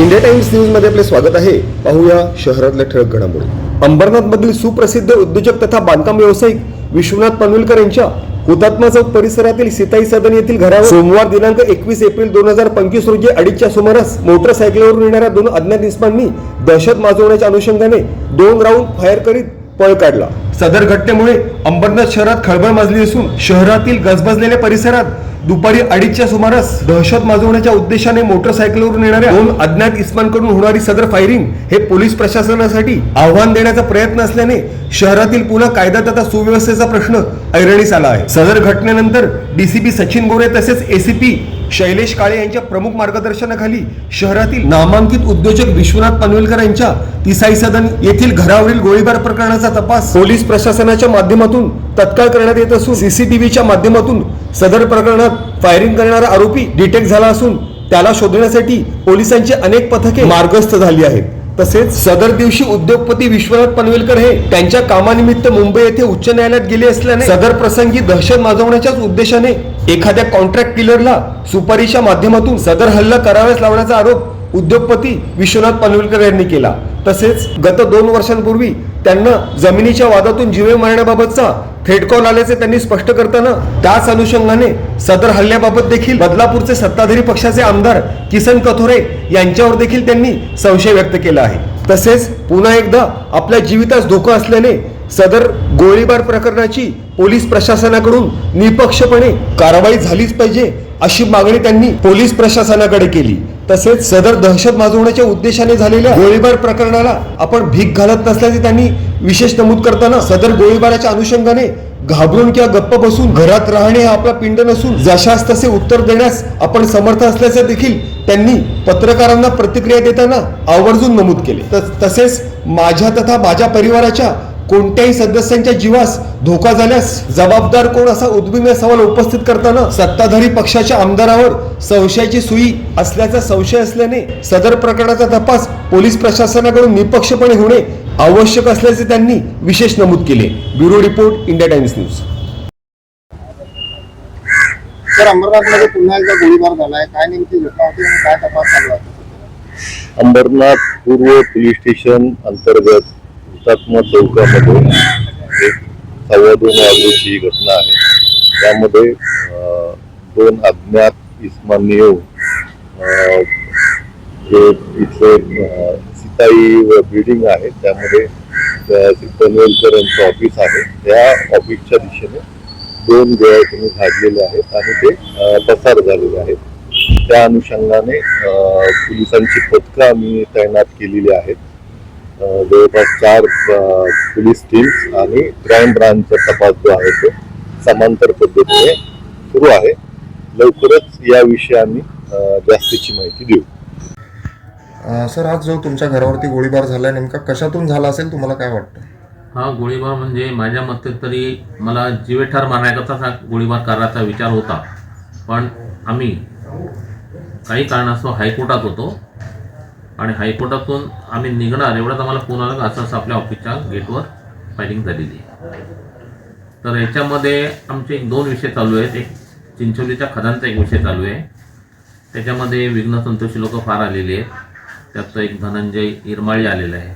India times न्यूजमध्ये आपले स्वागत आहे. पाहूया शहरातल्या ठळक घडामोडी. अंबरनाथ मधील सुप्रसिद्ध उद्योजक तथा बांधकाम व्यावसायिक विश्वनाथ पनवेलकर यांच्या हुतात्मा चौक परिसरातील सीताई सदन येथील घरावर सोमवार दिनांक एकवीस एप्रिल दोन हजार पंचवीस रोजी अडीचच्या सुमारास मोटरसायकलवरून येणाऱ्या दोन अज्ञात इस्मांनी दहशत माजवण्याच्या अनुषंगाने दोन राऊंड फायर करीत पळ काढला. सदर घटनेमुळे अंबरनाथ शहरात खळबळ माजली असून शहरातील गजबजलेल्या परिसरात दुपारी अडीचच्या सुमारास दहशत माजवण्याच्या उद्देशाने मोटरसायकलवरून येणाऱ्या दोन अज्ञात इस्मांकडून होणारी सदर फायरिंग हे पोलीस प्रशासनासाठी आव्हान देण्याचा प्रयत्न असल्याने शहरातील पुन्हा कायदा तथा सुव्यवस्थेचा प्रश्न ऐरणीस आला आहे. सदर घटनेनंतर डीसीपी सचिन गोरे तसेच एसीपी शैलेश काळे यांच्या प्रमुख मार्गदर्शनाखाली शहरातील नामांकित उद्योजक विश्वनाथ पनवेलकर यांच्या तिसाई सदन येथील घरावरील गोळीबार प्रकरणाचा तपास पोलीस प्रशासनाच्या माध्यमातून तत्काळ करण्यात येत असून सीसीटीव्हीच्या माध्यमातून सदर प्रकरणात फायरिंग करणारा आरोपी डिटेक्ट झाला असून त्याला शोधण्यासाठी पोलिसांची अनेक पथके मार्गस्थ झाली आहेत. तसेच सदर दिवशी उद्योगपती विश्वनाथ पनवेलकर हे त्यांच्या कामानिमित्त मुंबई येथे उच्च न्यायालयात गेले असल्याने सदर प्रसंगी दहशत माजवण्याच्याच उद्देशाने एखाद्या कॉन्ट्रॅक्ट किलरला सुपारीच्या माध्यमातून सदर हल्ला करावेच लावण्याचा आरोप उद्योगपती विश्वनाथ पनवेलकर यांनी केला. तसेच गत दोन वर्षांपूर्वी त्यांना जमिनीच्या वादातून जीवे मारण्याबाबतचा थेट कॉल आल्याचे त्यांनी स्पष्ट करताना त्याच अनुषंगाने सदर हल्ल्याबाबत देखील बदलापूरचे सत्ताधारी पक्षाचे आमदार किसन कथोरे यांच्यावर देखील त्यांनी संशय व्यक्त केला आहे. तसेच पुन्हा एकदा आपल्या जीवितास धोका असल्याने सदर गोळीबार प्रकरणाची पोलीस प्रशासनाकडून निपक्षपणे कारवाई झालीच पाहिजे अशी मागणी त्यांनी पोलीस प्रशासनाकडे केली. तसेच सदर दहशत माजवण्याच्या उद्देशाने झालेल्या गोळीबार प्रकरणाला आपण भीक घालत नसल्याचे त्यांनी विशेष नमूद करताना सदर गोळीबाराच्या अनुषंगाने घाबरून किंवा गप्प बसून घरात राहणे हा आपला पिंड नसून जशास तसे उत्तर देण्यास आपण समर्थ असल्याचे देखील त्यांनी पत्रकारांना प्रतिक्रिया देताना आवर्जून नमूद केले. तसेच माझ्या तथा माझ्या परिवाराच्या कोणत्याही सदस्यांच्या जीवास धोका झाल्यास जबाबदार कोण असा उद्विग्न सवाल उपस्थित करताना सत्ताधारी पक्षाच्या आमदारावर संशयाची सुई असल्याचा संशय असल्याने सदर प्रकरणाचा तपास पोलीस प्रशासनाकडून निपक्षपणे होणे आवश्यक असल्याचे त्यांनी विशेष नमूद केले. Bureau report India Times news. तर अंबरनाथमध्ये पुन्हा एकदा गोळीबार झालाय. काय नेमकी घटना होती आणि काय तपास चालू आहे? अंबरनाथ पूर्व पोलीस स्टेशन अंतर्गत हुतात्मा चौकामध्ये एक सव्वा दोन वाजल्याची ही घटना आहे. त्यामध्ये दोन अज्ञात इस्मानी येऊन जे इथले अं, सीताई बिल्डिंग आहे त्यामध्ये त्या पनवेलकर यांचं ऑफिस आहे. त्या ऑफिसच्या दिशेने दोन गोळ्या तुम्ही झाडलेले आहेत आणि ते पसार झालेले आहेत. त्या अनुषंगाने पोलिसांची पथकं आम्ही तैनात केलेली आहेत. जवळपास चार पोलीस टीम्स आणि क्राईम ब्रांचचा तपास जो आहे तो समांतर पद्धतीने सुरू आहे. लवकरच याविषयी आम्ही जास्तीची माहिती देऊ. सर आज जो तुमच्या घरावरती गोळीबार झालाय नेमका कशातून झाला असेल? तुम्हाला काय वाटतं? हा गोळीबार म्हणजे माझ्या मते तरी मला जीवेठार मारण्याकरताच हा गोळीबार करायचा विचार होता. पण आम्ही काही कारणास्तव हायकोर्टात होतो. आणि हायकोर्टातून आम्ही निघणार एवढ्यात आम्हाला फोन आला का असं असं आपल्या ऑफिसच्या गेटवर फायरिंग झालेली आहे. तर याच्यामध्ये आमचे एक दोन विषय चालू आहेत. एक चिंचोलीच्या खदांचा एक विषय चालू आहे. त्याच्यामध्ये विघ्न संतोषी लोक फार आलेली आहेत. त्यात एक धनंजय इरमाळी आलेला आहे.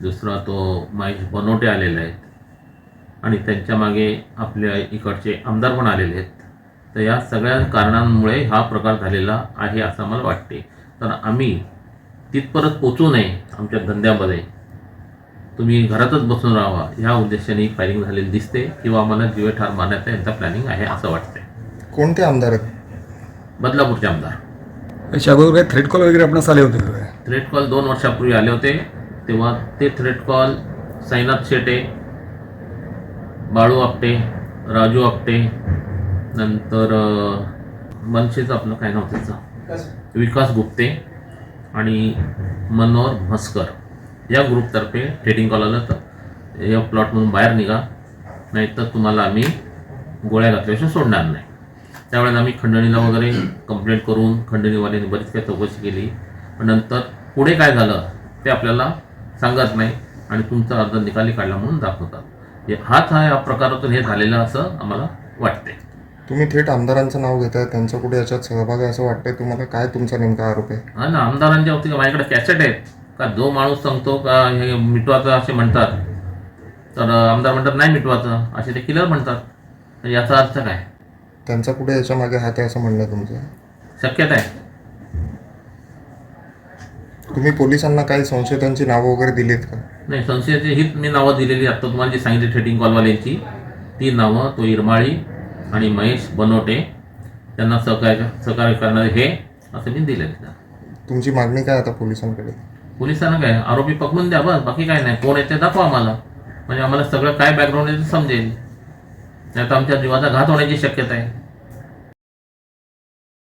दुसरा तो महेश बनोटे आलेला आहेत आणि त्यांच्या मागे आपल्या इकडचे आमदार पण आलेले आहेत. तर या सगळ्या कारणांमुळे हा प्रकार झालेला आहे असं मला वाटते. तर आम्ही तिथपर्यंत पोचू नये आमच्या धंद्यामध्ये. तुम्ही घरातच बसून राहावा. ह्या उद्देशाने ही फायरिंग झालेली दिसते किंवा आम्हाला जीवे ठार मारण्याचा यांचा प्लॅनिंग आहे असं वाटते कोणते आमदार आहेत? बदलापूरचे आमदार. याच्या अगोदर काही थ्रेट कॉल वगैरे आपणास आले होते? थ्रेट कॉल दोन वर्षापूर्वी आले होते. तेव्हा ते थ्रेट कॉल साईनाथ शेटे बाळू आपटे राजू आपटे नंतर अं, मनसेचं आपलं काय नाव त्याचं? विकास गुप्ते. आणि मनोहर म्हस्कर या ग्रुपतर्फे ट्रेडिंग कॉल आलं तर या प्लॉटमधून बाहेर निघा. नाहीतर तुम्हाला आम्ही गोळ्या घातल्याशिवाय सोडणार नाही. त्यावेळेस आम्ही खंडणीला वगैरे कंप्लेंट करून खंडणीवाल्यांनी बरीच काही चौकशी केली. पण नंतर पुढे काय झालं ते आपल्याला सांगत नाही आणि तुमचा अर्ज निकाली काढला म्हणून दाखवतात. हाच हा या प्रकारातून हे झालेलं असं आम्हाला वाटते तुम्ही थेट आमदारांचं नाव घेताय त्यांचा कुठे याच्यात सहभाग आहे असं वाटतंय? तुम्हाला काय तुमचा नेमका आरोप आहे? हा ना आमदारांच्या बाबतीत माझ्याकडे कॅसेट आहेत? का जो माणूस सांगतो का हे मिटवाचं असे म्हणतात? तर आमदार म्हणतात नाही मिटवाचं. असे ते किलर म्हणतात. तर याचा अर्थ काय? त्यांचा कुठे याच्या मागे हात आहे असं म्हणणं आहे तुमचं? शक्यता आहे. तुम्ही पोलिसांना काही संशयितांची नावं वगैरे दिलीत का? नाही संशयाची हीच मी नावं दिलेली आता तुम्हाला जी सांगितली थ्रेटिंग कॉलवाल्यांची ती नावं तो इरमाळी आणि महेश बनोटे त्यांना सहकार्य सहकार्य करणारे हे असं मी दिलेलं तुमची मागणी काय आता पोलिसांकडे? पोलिसांना काय? आरोपी पकडून द्या बस बाकी काय नाही. कोण आहे ते दाखवा आम्हाला. म्हणजे आम्हाला सगळं काय बॅकग्राऊंड आहे ते समजेल. नाही तर आमच्या जीवाचा घात होण्याची शक्यता आहे.